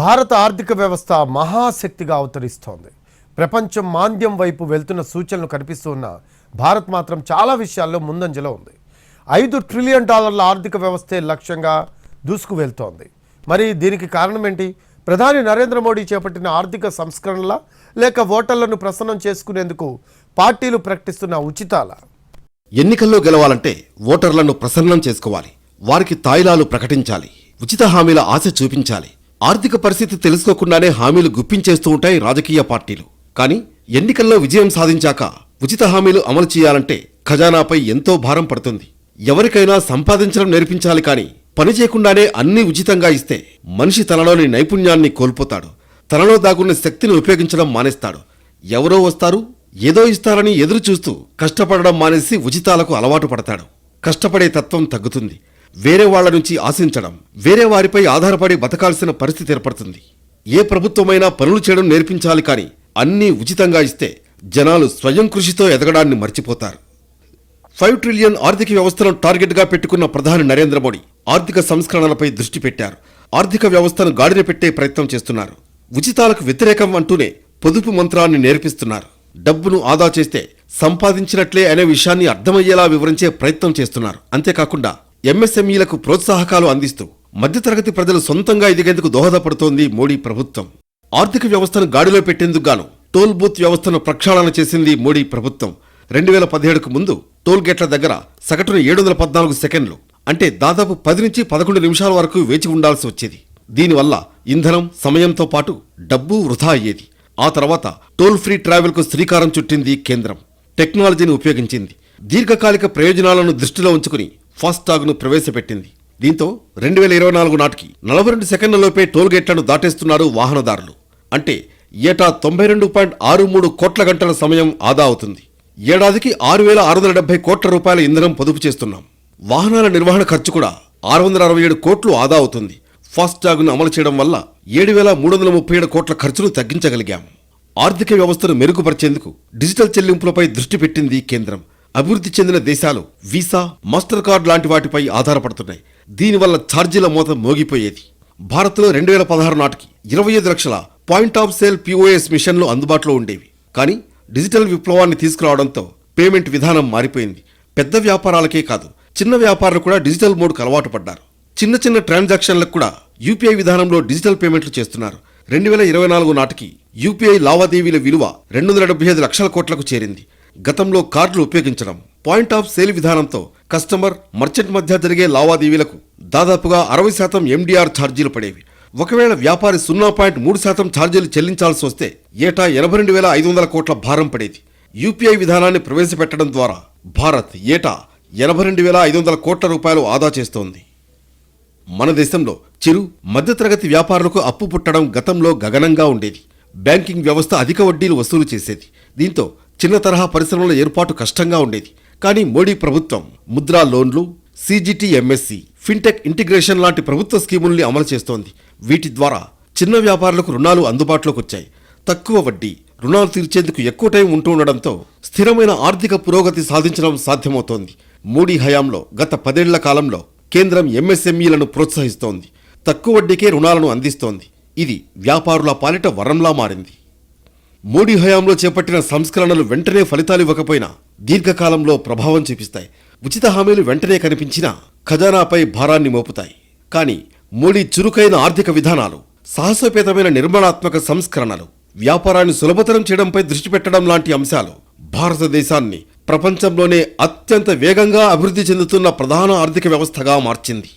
భారత ఆర్థిక వ్యవస్థ మహాశక్తిగా అవతరిస్తోంది. ప్రపంచం మాంద్యం వైపు వెళ్తున్న సూచనలు కనిపిస్తున్న భారత్ మాత్రం చాలా విషయాల్లో ముందంజలో ఉంది. ఐదు ట్రిలియన్ డాలర్ల ఆర్థిక వ్యవస్థే లక్ష్యంగా దూసుకు వెళ్తోంది మరి దీనికి కారణం ఏంటి ప్రధాని నరేంద్ర మోడీ చేపట్టిన ఆర్థిక సంస్కరణల లేక ఓటర్లను ప్రసన్నం చేసుకునేందుకు పార్టీలు ప్రకటిస్తున్న ఉచితాల? ఎన్నికల్లో గెలవాలంటే ఓటర్లను ప్రసన్నం చేసుకోవాలి. వారికి తాయిలాలు ప్రకటించాలి. ఉచిత హామీల ఆశ చూపించాలి. ఆర్థిక పరిస్థితి తెలుసుకోకుండానే హామీలు గుప్పించేస్తూ ఉంటాయి రాజకీయ పార్టీలు. కానీ ఎన్నికల్లో విజయం సాధించాక ఉచిత హామీలు అమలు చేయాలంటే ఖజానాపై ఎంతో భారం పడుతుంది. ఎవరికైనా సంపాదించడం నేర్పించాలి కానీ పని చేయకుండానే అన్నీ ఉచితంగా ఇస్తే మనిషి తనలోని నైపుణ్యాన్ని కోల్పోతాడు. తనలో దాగున్న శక్తిని ఉపయోగించడం మానేస్తాడు. ఎవరో వస్తారు ఏదో ఇస్తారని ఎదురు చూస్తూ కష్టపడడం మానేసి ఉచితాలకు అలవాటు పడతాడు. కష్టపడే తత్వం తగ్గుతుంది. వేరే వాళ్ళ నుంచి ఆశించడం వేరే వారిపై ఆధారపడి బతకాల్సిన పరిస్థితి ఏర్పడుతుంది. ఏ ప్రభుత్వమైనా పనులు చేయడం నేర్పించాలి కానీ అన్నీ ఉచితంగా ఇస్తే జనాలు స్వయం కృషితో ఎదగడాన్ని మర్చిపోతారు. ఫైవ్ ట్రిలియన్ ఆర్థిక వ్యవస్థను టార్గెట్గా పెట్టుకున్న ప్రధాని నరేంద్ర మోడీ ఆర్థిక సంస్కరణలపై దృష్టి పెట్టారు. ఆర్థిక వ్యవస్థను గాడిన పెట్టే ప్రయత్నం చేస్తున్నారు. ఉచితాలకు వ్యతిరేకం అంటూనే పొదుపు మంత్రాన్ని నేర్పిస్తున్నారు. డబ్బును ఆదా చేస్తే సంపాదించినట్లే అనే విషయాన్ని అర్థమయ్యేలా వివరించే ప్రయత్నం చేస్తున్నారు. అంతేకాకుండా ఎంఎస్ఎంఈలకు ప్రోత్సాహకాలు అందిస్తూ మధ్యతరగతి ప్రజలు సొంతంగా ఎదిగేందుకు దోహదపడుతోంది మోడీ ప్రభుత్వం. ఆర్థిక వ్యవస్థను గాడిలో పెట్టేందుకు గాను టోల్ బూత్ వ్యవస్థను ప్రక్షాళన చేసింది మోడీ ప్రభుత్వం. రెండు వేల పదిహేడుకు ముందు టోల్ గేట్ల దగ్గర సగటున ఏడు వందల పద్నాలుగు సెకండ్లు అంటే దాదాపు పది నుంచి పదకొండు నిమిషాల వరకు వేచి ఉండాల్సి వచ్చేది. దీనివల్ల ఇంధనం సమయంతో పాటు డబ్బు వృధా అయ్యేది. ఆ తర్వాత టోల్ ఫ్రీ ట్రావెల్కు శ్రీకారం చుట్టింది కేంద్రం. టెక్నాలజీని ఉపయోగించింది. దీర్ఘకాలిక ప్రయోజనాలను దృష్టిలో ఉంచుకుని ఫాస్టాగ్ను ప్రవేశపెట్టింది. దీంతో రెండు వేల ఇరవై నాలుగు నాటికి నలభై రెండు సెకండ్లలోపే టోల్గేట్లను దాటేస్తున్నారు వాహనదారులు. అంటే ఏటా తొంభై రెండు పాయింట్ ఆరు మూడు కోట్ల గంటల సమయం ఆదా అవుతుంది. ఏడాదికి ఆరు వేల ఆరు వందల డెబ్బై కోట్ల రూపాయల ఇంధనం పొదుపు చేస్తున్నాం. వాహనాల నిర్వహణ ఖర్చు కూడా ఆరు వందల అరవై ఏడు కోట్లు ఆదా అవుతుంది. ఫాస్టాగ్ను అమలు చేయడం వల్ల ఏడు వేల మూడు వందల ముప్పై ఏడు కోట్ల ఖర్చును తగ్గించగలిగాం. ఆర్థిక వ్యవస్థను మెరుగుపరిచేందుకు డిజిటల్ చెల్లింపులపై దృష్టి పెట్టింది కేంద్రం. అభివృద్ధి చెందిన దేశాలు వీసా మాస్టర్ కార్డ్ లాంటి వాటిపై ఆధారపడుతున్నాయి. దీనివల్ల ఛార్జీల మూత మోగిపోయేది. భారత్లో రెండు వేల పదహారు నాటికి ఇరవై ఐదు లక్షల పాయింట్ ఆఫ్ సేల్ పిఓఎస్ మిషన్లు అందుబాటులో ఉండేవి. కానీ డిజిటల్ విప్లవాన్ని తీసుకురావడంతో పేమెంట్ విధానం మారిపోయింది. పెద్ద వ్యాపారాలకే కాదు చిన్న వ్యాపారులు కూడా డిజిటల్ మోడ్కు అలవాటు పడ్డారు. చిన్న చిన్న ట్రాన్సాక్షన్లకు కూడా యూపీఐ విధానంలో డిజిటల్ పేమెంట్లు చేస్తున్నారు. రెండు వేల ఇరవై నాలుగు నాటికి యూపీఐ లావాదేవీల విలువ రెండు వందల డెబ్బై ఐదు లక్షల కోట్లకు చేరింది. గతంలో కార్డులు ఉపయోగించడం. పాయింట్ ఆఫ్ సేల్ విధానంతో కస్టమర్ మర్చెంట్ మధ్య జరిగే లావాదేవీలకు దాదాపుగా అరవై శాతం ఎండీఆర్ ఛార్జీలు పడేవి. ఒకవేళ వ్యాపారి సున్నా పాయింట్ మూడు శాతం ఛార్జీలు చెల్లించాల్సి వస్తే ఏటా ఎనభై రెండు వేల ఐదు వందల కోట్ల భారం పడేది. యూపీఐ విధానాన్ని ప్రవేశపెట్టడం ద్వారా భారత్ ఏటా ఎనభై రెండు వేల ఐదు వందల కోట్ల రూపాయలు ఆదా చేస్తోంది. మన దేశంలో చిరు మధ్యతరగతి వ్యాపారులకు అప్పు పుట్టడం గతంలో గగనంగా ఉండేది. బ్యాంకింగ్ వ్యవస్థ అధిక వడ్డీలు వసూలు చేసేది. దీంతో చిన్న తరహా పరిశ్రమల ఏర్పాటు కష్టంగా ఉండేది. కానీ మోడీ ప్రభుత్వం ముద్రా లోన్లు సీజీటీ ఎంఎస్సి ఫిన్టెక్ ఇంటిగ్రేషన్ లాంటి ప్రభుత్వ స్కీముల్ని అమలు చేస్తోంది. వీటి ద్వారా చిన్న వ్యాపారులకు రుణాలు అందుబాటులోకి వచ్చాయి. తక్కువ వడ్డీ రుణాలు తీర్చేందుకు ఎక్కువ టైం ఉంటూ ఉండడంతో స్థిరమైన ఆర్థిక పురోగతి సాధించడం సాధ్యమవుతోంది. మోడీ హయాంలో గత పదేళ్ళ కాలంలో కేంద్రం ఎంఎస్ఎంఈలను ప్రోత్సహిస్తోంది. తక్కువ వడ్డీకే రుణాలను అందిస్తోంది. ఇది వ్యాపారుల పాలిట వరంలా మారింది. మోడీ హయాంలో చేపట్టిన సంస్కరణలు వెంటనే ఫలితాలు ఇవ్వకపోయినా దీర్ఘకాలంలో ప్రభావం చూపిస్తాయి. ఉచిత హామీలు వెంటనే కనిపించినా ఖజానాపై భారాన్ని మోపుతాయి. కానీ మోడీ చురుకైన ఆర్థిక విధానాలు సాహసోపేతమైన నిర్మాణాత్మక సంస్కరణలు వ్యాపారాన్ని సులభతరం చేయడంపై దృష్టి పెట్టడం లాంటి అంశాలు భారతదేశాన్ని ప్రపంచంలోనే అత్యంత వేగంగా అభివృద్ధి చెందుతున్న ప్రధాన ఆర్థిక వ్యవస్థగా మార్చింది.